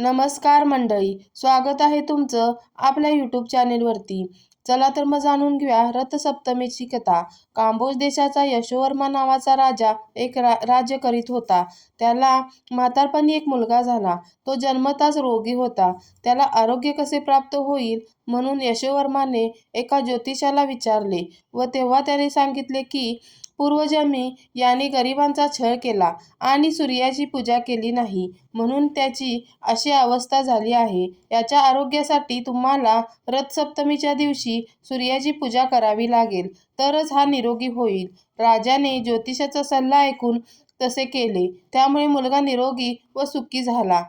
नमस्कार मंडळी स्वागत आहे तुमचं आपल्या यूट्यूब चॅनेलवरती चला तर मग जाणून घेऊया रथसप्तमीची कथा. कांबोज देशाचा यशोवर्मा नावाचा राजा एक रा राज्य करीत होता. त्याला म्हातारपणी एक मुलगा झाला. तो जन्मताच रोगी होता. त्याला आरोग्य कसे प्राप्त होईल म्हणून यशोवर्माने एका ज्योतिषाला विचारले व तेव्हा त्याने सांगितले की पूर्वजन्मी याने गरिबांचा छळ केला आणि सूर्याची पूजा केली नाही. म्हणून त्याची अशी अवस्था झाली आहे. याच्या आरोग्यासाठी तुम्हाला रथसप्तमीच्या दिवशी सूर्याची पूजा करावी लागेल. तरच हा निरोगी होईल. राजाने ज्योतिषाचा सल्ला ऐकून तसे केले. त्यामुळे मुलगा निरोगी व सुखी झाला.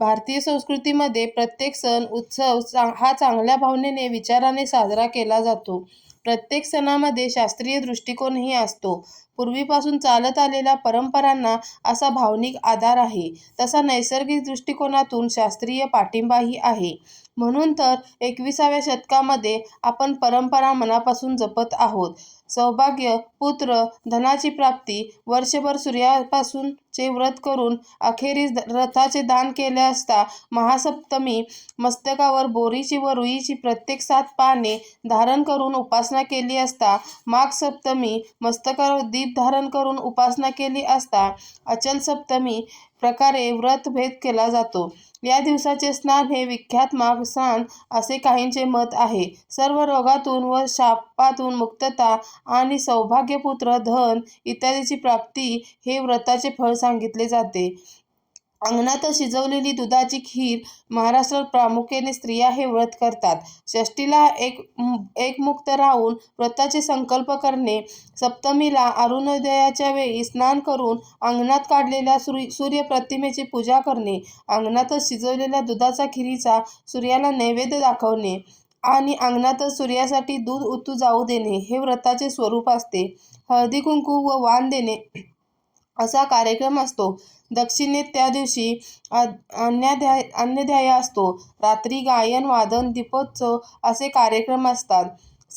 भारतीय संस्कृतीमध्ये प्रत्येक सण उत्सव चा हा चांगल्या भावनेने विचाराने साजरा केला जातो. प्रत्येक सणामध्ये शास्त्रीय दृष्टिकोनही असतो. पूर्वीपासून चालत आलेल्या परंपरांना असा भावनिक आधार आहे. तसा नैसर्गिक दृष्टिकोनातून शास्त्रीय पाठिंबाही आहे. म्हणून तर एकविसाव्या शतकामध्ये आपण परंपरा मनापासून जपत आहोत. सौभाग्य पुत्र धनाची प्राप्ती वर्षभर सूर्यापासूनचे व्रत करून अखेरीस रथाचे दान केले असता महासप्तमी मस्तकावर बोरीची व रुईची प्रत्येक सात पाने धारण करून उपासना केली असता माघ सप्तमी मस्तकावर दीप धारण करून उपासना केली असता अचल सप्तमी प्रकारे व्रत भेद केला जातो. या दिवसाचे स्नान हे विख्यात माघ स्नान असे काहींचे मत आहे. सर्व रोगातून व शापातून मुक्तता आणि सौभाग्यपुत्र धन इत्यादीची प्राप्ती हे व्रताचे फळ सांगितले जाते. अंगणात शिजवलेली दुधाची खीर महाराष्ट्रात प्रामुख्याने स्त्रिया हे व्रत करतात. षष्टीला एक एकमुक्त राहून व्रताचे संकल्प करणे. सप्तमीला अरुणोदयाच्या वेळी स्नान करून अंगणात काढलेल्या सूर्य सूर्यप्रतिमेची पूजा करणे. अंगणातच शिजवलेल्या दुधाचा खिरीचा सूर्याला नैवेद्य दाखवणे आणि अंगणातच सूर्यासाठी दूध उतू जाऊ देणे हे व्रताचे स्वरूप असते. हळदी कुंकू व वाण देणे असा कार्यक्रम असतो. दक्षिणेत त्या दिवशी अन्याध्याय अन्नध्याय असतो. रात्री गायन वादन दीपोत्सव असे कार्यक्रम असतात.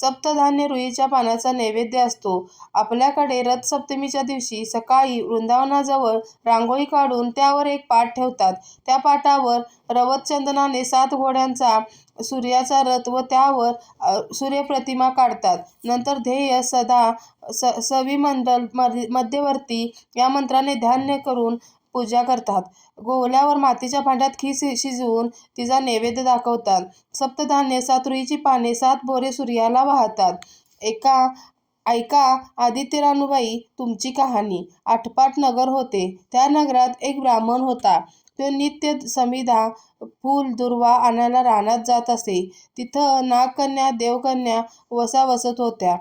सप्तधान्य रुईच्या पानाचा नैवेद्य असतो. आपल्याकडे रथसप्तमीच्या दिवशी सकाळी वृंदावनाजवळ रांगोळी काढून त्यावर एक पाट ठेवतात. त्या पाटावर रवतचंदनाने सात घोड्यांचा सूर्याचा रथ व त्यावर सूर्यप्रतिमा काढतात. नंतर ध्येय सदा स सविमंडल मध्यवर्ती या मंत्राने धान्य करून पूजा करतात. गोवल्यावर मातीच्या भांड्यात खीस शिजवून तिचा नैवेद्य दाखवतात. सप्तधान्य सात रुईची पाने सात बोरे सूर्याला वाहतात. एका ऐका आदित्य रानूबाई तुमची कहाणी. आठपाट नगर होते. त्या नगरात एक ब्राह्मण होता. तो नित्य समिधा फूल दुर्वा आणायला रानात जात असे. तिथं नागकन्या देवकन्या वसा वसत होत्या.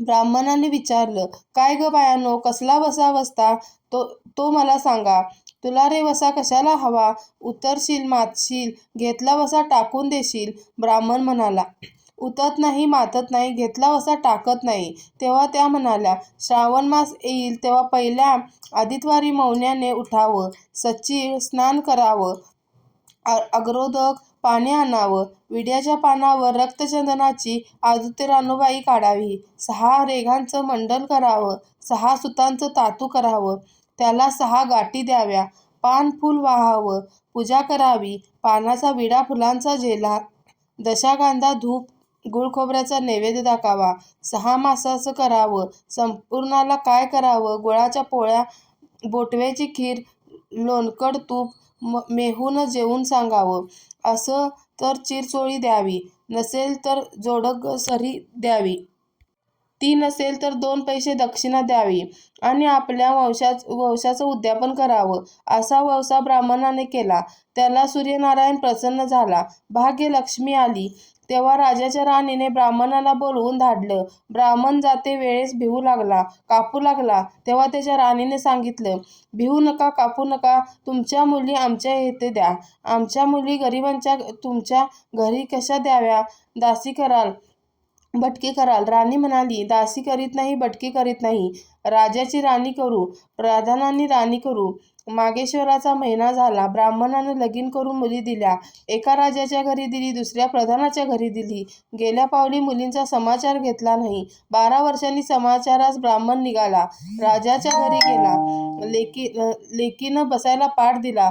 ब्राह्मणाने विचारलं काय ग बायानो कसला वसा वसता तो तो मला सांगा. तुला रे वसा कशाला हवा? उतरशील मातशील घेतला वसा टाकून देशील. ब्राह्मण म्हणाला उतत नाही मातत नाही घेतला वसा टाकत नाही. तेव्हा त्या म्हणाल्या श्रावण मास येईल तेव्हा पहिल्या आदितवारी मौन्याने उठावं. सच्ची स्नान करावं. अग्रोदक पाणी आणावं. विड्याच्या पानावर रक्तचंदनाची आदित्य रानूबाई काढावी. सहा रेघांचं मंडल करावं. सहा सुतांचं तातू करावं. त्याला सहा गाठी द्याव्या. पान फूल वाहावं. पूजा करावी. पानाचा विडा फुलांचा झेला दशाकांदा धूप. गुळखोबऱ्याचा नैवेद्य दाखावा. सहा मासाचं करावं. संपूर्णाला काय करावं? गुळाच्या पोळ्या बोटव्याची खीर लोणकड तूप म मेहून जेवून सांगावं. असं तर चिरचोळी द्यावी. नसेल तर जोडक सरी द्यावी. ती नसेल तर दोन पैसे दक्षिणा द्यावी आणि आपल्या वंशाच वंशाचं उद्यापन करावं असा वंसा ब्राह्मणाने केला. त्याला सूर्यनारायण प्रसन्न झाला. भाग्यलक्ष्मी आली. तेव्हा राजाच्या राणीने ब्राह्मणाला बोलवून धाडलं. ब्राह्मण जाते वेळेस भिवू लागला कापू लागला. तेव्हा त्याच्या राणीने सांगितलं भिवू नका कापू नका. तुमच्या मुली आमच्या येथे द्या. आमच्या मुली गरिबांच्या तुमच्या घरी कशा द्याव्या? दासी कराल. भटकी कराल. राणी म्हणाली दासी करीत नाही भटकी करीत नाही. राजाची राणी करू प्रधानांनी राणी करू. मागेश्वराचा महिना झाला. ब्राह्मणानं लगीन करून मुली दिल्या. एका राजाच्या घरी दिली दुसऱ्या प्रधानाच्या घरी दिली. गेल्या पावली मुलींचा समाचार घेतला नाही. बारा वर्षांनी समाचारास ब्राह्मण निघाला. राजाच्या घरी गेला. लेकी लेकीनं बसायला पाठ दिला.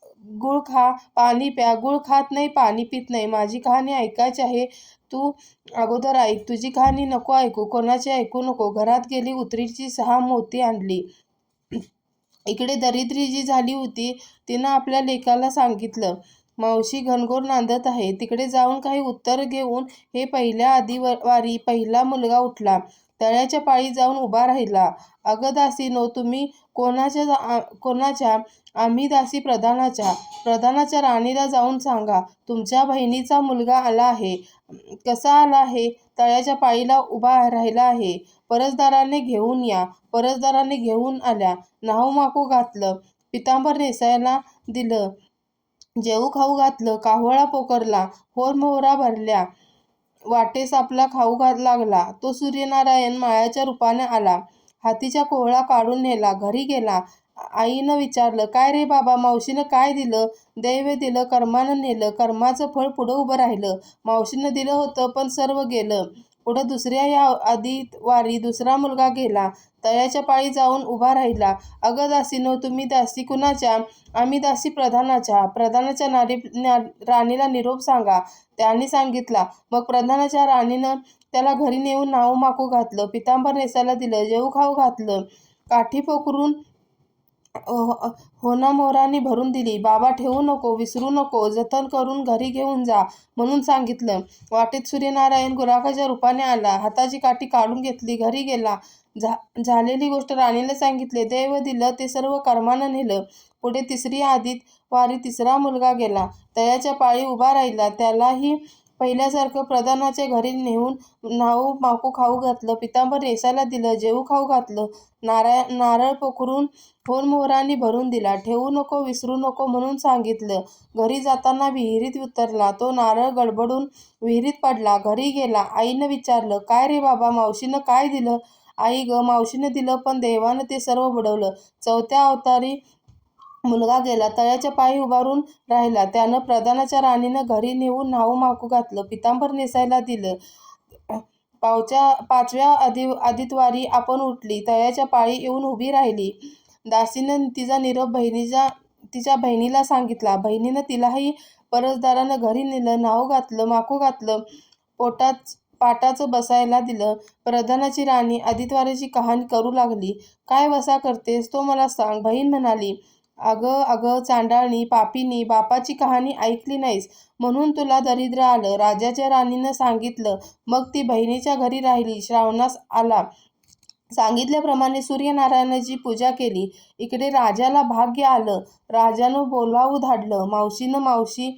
गुळ खा पाणी प्या. गुळ खात नाही पाणी पित नाही. माझी कहाणी ऐकायची आहे. तू अगोदर ऐक. तुझी कहाणी नको ऐकू. कोणाची ऐकू नको. घरात गेली उतरीची सहा मोती आणली. इकडे दरिद्री जी झाली होती. तिनं आपल्या लेकाला सांगितलं मावशी घनघोर नांदत आहे. तिकडे जाऊन काही उत्तर घेऊन हे पहिल्या आदिवारी पहिला मुलगा उठला. तळ्याच्या पाळी जाऊन उभा राहिला. अगं दासीनो तुम्ही कोणाच्या कोणाच्या? आम्ही दासी प्रधानाच्या. प्रधानाच्या राणीला जाऊन सांगा. तुमच्या बहिणीचा मुलगा आला आहे. कसा आला आहे? तळ्याच्या पाळीला उभा राहिला आहे. परसदाराने घेऊन या. परसदाराने घेऊन आल्या. नाहू माकू घातलं. पितांबर नेसायला दिलं. जेऊ खाऊ घातलं कावळा पोकरला होर मोहरा भरल्या वाटेस आपला खाऊ घात लागला. तो सूर्यनारायण मायाच्या रूपाने आला. हातीच्या कोहळा काढून नेला. घरी गेला. आईनं विचारलं काय रे बाबा मावशीनं काय दिलं? दैव दिलं कर्मानं नेलं. कर्माचं फळ पुढं उभं राहिलं. मावशीनं दिलं होतं पण सर्व गेलं. पुढं दुसऱ्या या आधी वारी दुसरा मुलगा गेला. तळ्याच्या पाळी जाऊन उभा राहिला. अगं दासीनो तुम्ही दासी कुणाच्या? आम्ही दासी प्रधानाच्या. प्रधानाच्या नारी ना- राणीला निरोप सांगा. त्यांनी सांगितला. मग प्रधानाच्या राणीनं त्याला घरी नेऊन नाव माकू घातलं. पितांबर नेसायला दिलं. जेऊ खाऊ घातलं. काठी पोखरून अ- हो भरून दिली. बाबा ठेवू नको विसरू नको जतन करून घरी घेऊन जा म्हणून सांगितलं. वाटेत सूर्यनारायण गुराखाच्या रूपाने आला. हाताची काठी काढून घेतली. घरी गेला. झा झालेली गोष्ट राणीला सांगितले. देव दिलं ते सर्व कर्मानं नेलं. पुढे तिसरी आधीत वारी तिसरा मुलगा गेला. तयाच्या पाळी उभा राहिला. त्यालाही पहिल्यासारखं प्रधानाच्या घरी नेऊन नाऊ माकू खाऊ घातलं पितांबर नेसायला दिलं जेऊ खाऊ घातलं नाराय नारळ पोखरून फोन मोहरांनी भरून दिला ठेवू नको विसरू नको म्हणून सांगितलं. घरी जाताना विहिरीत उतरला तो नारळ गडबडून विहिरीत पडला घरी गेला आईनं विचारलं काय रे बाबा मावशीनं काय दिलं? आई ग मावशीनं दिलं पण देवानं ते सर्व बुडवलं. चौथ्या अवतारी मुलगा गेला तळ्याच्या पायी उभारून राहिला. त्यानं प्रधानाच्या राणीनं घरी नेऊन नाऊ माकू घातलं पितांबर नेसायला दिलं. पावच्या पाचव्या आदि आदितवारी आपण उठली तळ्याच्या पाळी येऊन उभी राहिली. दासीनं तिचा निरोप बहिणीच्या तिच्या बहिणीला सांगितला. बहिणीनं तिलाही परसदारानं घरी नेलं नाव घातलं माकू घातलं पोटात पाटाचं बसायला दिलं. प्रधानाची राणी आदितवाराची कहाणी करू लागली. काय वसा करतेस तो मला सांग बहीण म्हणाली. अगं अगं चांडाळणी पापीनी बापाची कहाणी ऐकली नाहीस. म्हणून तुला दरिद्र आलं. राजाच्या राणीनं सांगितलं. मग ती बहिणीच्या घरी राहिली. श्रावणास आला. सांगितल्याप्रमाणे सूर्यनारायणाची पूजा केली. इकडे राजाला भाग्य आलं. राजानं बोलावू धाडलं. मावशीनं मावशी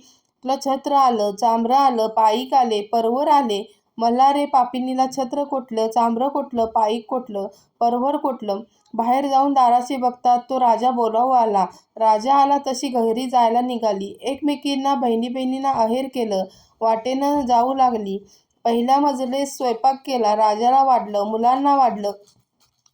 छत्र आलं. चांबरं आलं. पायीक आले. परवर आले. मल्हारे पापिनीला छत्र कोटलं चांबरं कोटलं पायीक कोटलं परवर कोटलं. बाहेर जाऊन दाराशी बघतात तो राजा बोलावू आला राजा आला तशी घरी जायला निघाली. एकमेकींना बहिणी बहिणींना अहेर केलं. वाटेनं जाऊ लागली. पहिल्या मजले स्वयंपाक केला. राजाला वाढलं. मुलांना वाढलं.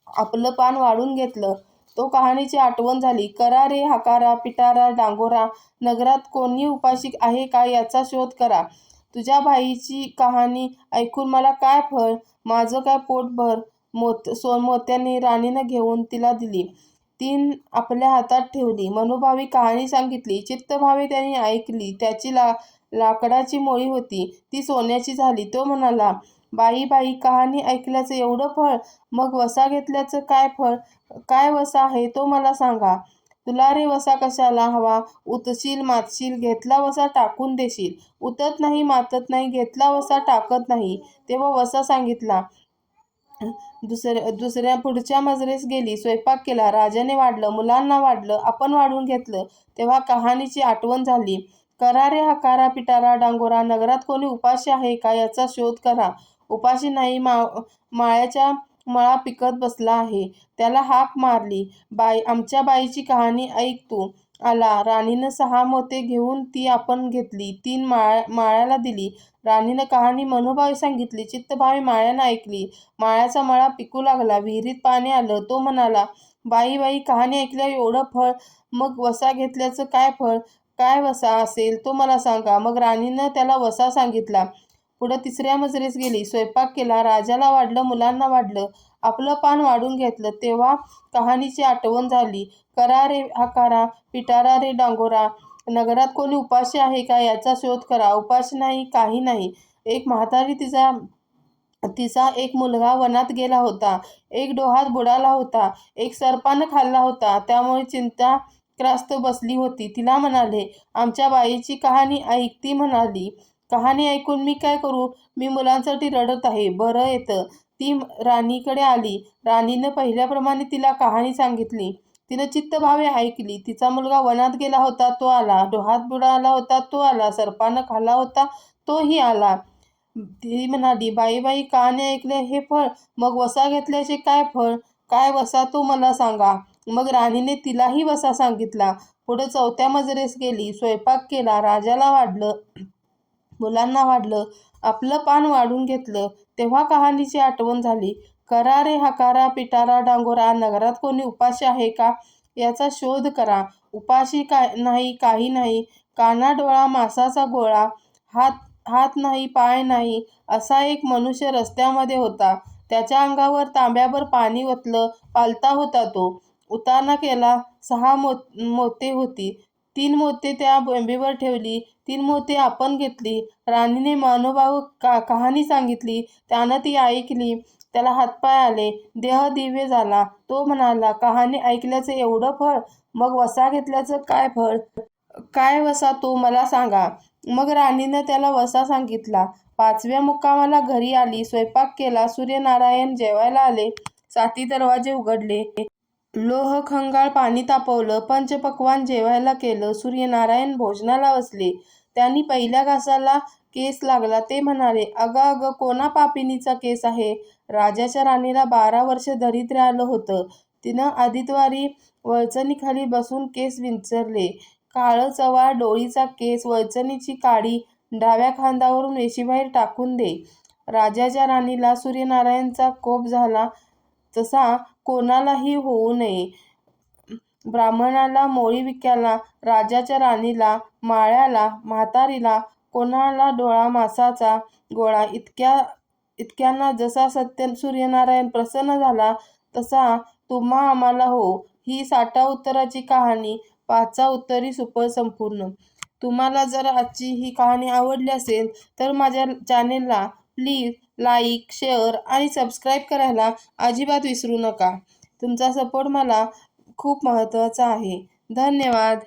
आपलं पान वाढून घेतलं. तो कहाणीची आठवण झाली. करा रे हकारा पिटारा डांगोरा. नगरात कोणी उपाशी आहे का याचा शोध करा. तुझ्या बाईची कहाणी ऐकून मला काय फळ? माझं काय पोटभर मोत सोनमोत्याने राणीनं घेऊन तिला दिली. तीन आपल्या हातात ठेवली. मनोभावी कहाणी सांगितली. चित्तभावे त्यांनी ऐकली. त्याची ला लाकडाची मोळी होती. ती सोन्याची झाली. तो म्हणाला बाई बाई कहाणी ऐकल्याचं एवढं फळ? मग वसा घेतल्याचं काय फळ? काय वसा आहे? तो मला सांगा. तुला रे वसा कशाला हवा? उतशील मातशील घेतला वसा टाकून देशील. उतत नाही मातत नाही घेतला वसा टाकत नाही. तेव्हा वसा सांगितला दुसऱ्या दुसऱ्या पुढच्या मजरेस गेली स्वयंपाक केला. राजाने वाढलं मुलांना वाढलं आपण वाढून घेतलं. तेव्हा कहाणीची आठवण झाली. करारे हकारा पिटारा डांगोरा नगरात कोणी उपाशी आहे का याचा शोध करा. उपाशी नाही मा माळ्याच्या मळा पिकत बसला आहे. त्याला हाक मारली. बाई आमच्या बाईची कहाणी ऐक तू. आला. राणीनं सहा मोते घेऊन ती आपण घेतली. तीन माळ माळ्याला दिली. राणीनं कहाणी मनोभावी सांगितली. चित्तभावी माळ्यानं ऐकली. माळ्याचा मळा पिकू लागला. विहिरीत पाणी आलं. तो म्हणाला बाई बाई कहाणी ऐकल्यावर एवढं फळ मग वसा घेतल्याचं काय फळ काय वसा असेल? तो मला सांगा. मग राणीनं त्याला वसा सांगितला. पुढं तिसऱ्या मजरेस गेली. स्वयंपाक केला राजाला वाढलं मुलांना वाढलं आपलं पान वाढून घेतलं तेव्हा कहाणीची आठवण झाली. करा रे हकारा पिटारा रे डांगोरा नगरात कोणी उपाशी आहे का याचा शोध करा. उपाशी नाही काही नाही. एक म्हातारी तिचा तिचा एक मुलगा वनात गेला होता. एक डोहात बुडाला होता. एक सर्पानं खाल्ला होता. त्यामुळे चिंताग्रस्त बसली होती. तिला म्हणाले आमच्या बाईची कहाणी ऐकती म्हणाली. कहाणी ऐकून मी काय करू? मी मुलांसाठी रडत आहे. बरं येतं. ती राणीकडे आली. राणीनं पहिल्याप्रमाणे तिला कहाणी सांगितली. तिनं चित्तभावे ऐकली. तिचा मुलगा वनात गेला होता तो आला. डोहात बुडाला होता तो आला. सर्पानं खाला होता तोही आला. ती म्हणाली बाई बाई कहाणी ऐकले हे फळ. मग वसा घेतल्याचे काय फळ? काय वसा तो मला सांगा. मग राणीने तिलाही वसा सांगितला. पुढे चौथ्या मजरेस गेली. स्वयंपाक केला. राजाला वाढलं. मुलांना वाढलं आपलं पान वाढून घेतलं तेव्हा कहाणीची आठवण झाली. करा रे हकारा पिटारा डांगोरा नगरात कोणी उपाशी आहे का? याचा शोध करा. उपाशी काय नाही काही नाही. काना डोळा मासाचा गोळा. हात हात नाही पाय नाही असा एक मनुष्य रस्त्यामध्ये होता. त्याच्या अंगावर तांब्यावर पाणी ओतलं पालता होता तो. उताना केला सहा मो मोते होती. तीन मोते त्या बेंबीवर ठेवली. तीन मोते आपण घेतली. राणीने मानोभाव का कहाणी सांगितली. त्यानं ती ऐकली. त्याला हातपाय आले. देह दिव्य झाला. तो म्हणाला कहाणी ऐकल्याचं एवढं फळ? मग वसा घेतल्याचं काय फळ? काय वसा तो मला सांगा. मग राणीनं त्याला वसा सांगितला. पाचव्या मुक्कामाला घरी आली. स्वयंपाक केला. सूर्यनारायण जेवायला आले. साती दरवाजे उघडले. लोह खंगाळ पाणी तापवलं. पंचपक्वान जेवायला केलं. सूर्यनारायण भोजनाला बसले. त्यांनी पहिल्या घासाला केस लागला. ते म्हणाले अगं अगं कोणा पापिनीचा केस आहे? राजाच्या राणीला बारा वर्ष धरीत आलं होतं. तिनं आदितवारी वळचणीखाली बसून केस विंचरले. काळं चवाळ डोळीचा केस वळचणीची काडी डाव्या खांदावरून वेशीबाहेर टाकून दे. राजाच्या राणीला सूर्यनारायणचा कोप झाला तसा कोणालाही होऊ नये. ब्राह्मणाला मोळी विक्याला राजाच्या राणीला माळ्याला म्हातारीला कोणाला डोळा मासाचा गोळा इतक्या इतक्यांना जसा सत्य सूर्यनारायण प्रसन्न झाला तसा तुम्हा आम्हाला हो. ही साठा उत्तराची कहाणी पाचा उत्तरी सुपर संपूर्ण. तुम्हाला जर आजची ही कहाणी आवडली असेल तर माझ्या चॅनेलला प्लीज लाईक शेअर आणि सबस्क्राईब करायला अजिबात विसरू नका. तुमचा सपोर्ट मला खूप महत्त्वाचा आहे. धन्यवाद.